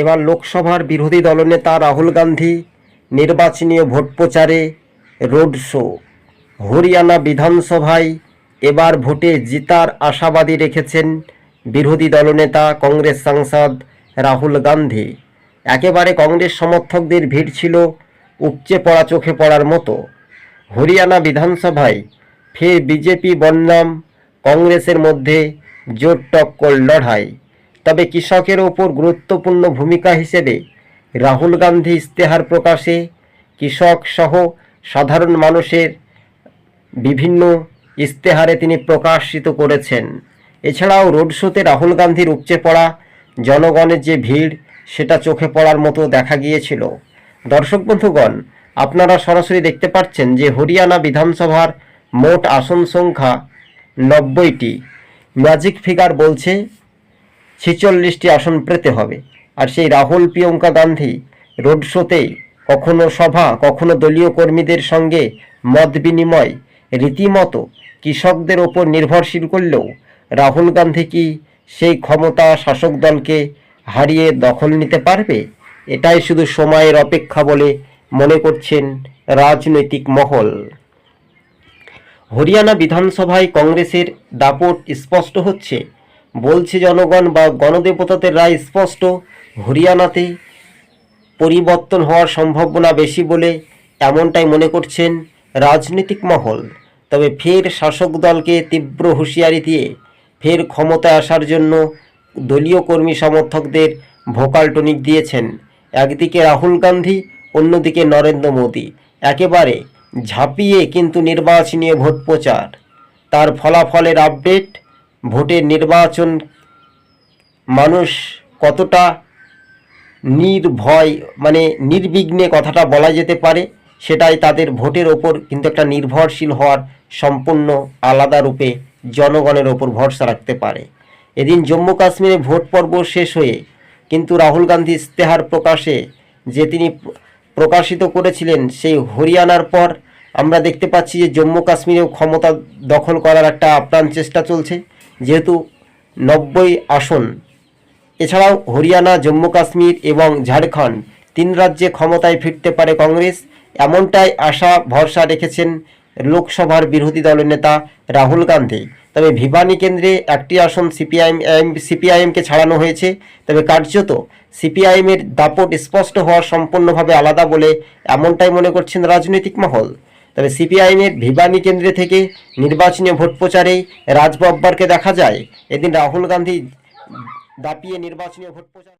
এবার লোকসভার বিরোধী দলনেতা রাহুল গান্ধী নির্বাচনীয় ভোট প্রচারে রোড শো। হরিয়ানা বিধানসভায় এবার ভোটে জিতার আশাবাদী রেখেছেন বিরোধী দলনেতা কংগ্রেস সাংসদ রাহুল গান্ধী। একেবারে কংগ্রেস সমর্থকদের ভিড় ছিল উপচে পড়া চোখে পড়ার মতো। হরিয়ানা বিধানসভায় ফের বিজেপি বনাম কংগ্রেসের মধ্যে জোর টক্কর লড়াই। তবে কৃষকের ওপর গুরুত্বপূর্ণ ভূমিকা হিসেবে রাহুল গান্ধী ইস্তেহার প্রকাশে কৃষক সহ সাধারণ মানুষের বিভিন্ন ইস্তেহারে তিনি প্রকাশিত করেছেন। এছাড়াও রোড শোতে রাহুল গান্ধীর উপচে পড়া, জনগণের যে ভিড়, সেটা চোখে পড়ার মতো দেখা গিয়েছিল। দর্শক বন্ধুগণ, আপনারা সরাসরি দেখতে পাচ্ছেন যে হরিয়ানা বিধানসভার মোট আসন সংখ্যা নব্বইটি। ম্যাজিক ফিগার বলছে ছেচল্লিশটি আসন পেতে হবে। আর সেই রাহুল, প্রিয়ঙ্কা গান্ধী রোড শোতে কখনো সভা, কখনো দলীয় কর্মীদের সঙ্গে মত বিনিময়, রীতিমতো কৃষকদের ওপর নির্ভরশীল করলেও রাহুল গান্ধী কি সেই ক্ষমতা শাসক দলকে হারিয়ে দখল নিতে পারবে? এটাই শুধু সময়ের অপেক্ষা বলে মনে করছেন রাজনৈতিক মহল। হরিয়ানা বিধানসভায় কংগ্রেসের দাপট স্পষ্ট হচ্ছে। বলছে জনগণ বা গণদেবতাদের রায় স্পষ্ট, হরিয়ানাতে পরিবর্তন হওয়ার সম্ভাবনা বেশি বলে এমনটাই মনে করছেন রাজনৈতিক মহল। তবে ফের শাসক দলকে তীব্র হুঁশিয়ারি দিয়ে ফের ক্ষমতায় আসার জন্য দলীয় কর্মী সমর্থকদের ভোকাল টনিক দিয়েছেন। একদিকে রাহুল গান্ধী, অন্যদিকে নরেন্দ্র মোদী। একেবারে ঝাঁপিয়ে কিন্তু নির্বাচনী ভোট প্রচার। তার ফলাফলের আপডেট ভোটের নির্বাচন মানুষ কতটা নির্ভয় মানে নির্বিঘ্নে কথাটা বলা যেতে পারে, সেটাই তাদের ভোটের ওপর কিন্তু একটা নির্ভরশীল হওয়ার সম্পূর্ণ আলাদা রূপে জনগণের ওপর ভরসা রাখতে পারে। এদিন জম্মু কাশ্মীরে ভোট পর্ব শেষ হয়ে কিন্তু রাহুল গান্ধী ইস্তেহার প্রকাশে যে তিনি প্রকাশিত করেছিলেন সেই হরিয়ানার পর আমরা দেখতে পাচ্ছি যে জম্মু কাশ্মীরেও ক্ষমতা দখল করার একটা আপ্রাণ চেষ্টা চলছে। যেহেতু নব্বই আসন। এছাড়াও হরিয়ানা, জম্মু কাশ্মীর এবং ঝাড়খণ্ড তিন রাজ্যে ক্ষমতায় ফিরতে পারে কংগ্রেস। এমনটাই আশা, ভরসা রেখেছেন লোকসভার বিরোধী দলের নেতা রাহুল গান্ধী। তবে ভিবানি কেন্দ্রে একটি আসন সিপিআইএম সিপিআইএমকে ছাড়ানো হয়েছে। তবে কার্যত সিপিআইএমের দাপট স্পষ্ট হওয়া সম্পূর্ণভাবে আলাদা বলে এমনটাই মনে করছেন রাজনৈতিক মহল। তবে সিপিআইএমের ভিবানি কেন্দ্রে থেকে নির্বাচনী ভোট প্রচারে রাজ বব্বারকে দেখা যায়। এদিন রাহুল গান্ধী দাপিয়ে নির্বাচনী ভোট প্রচার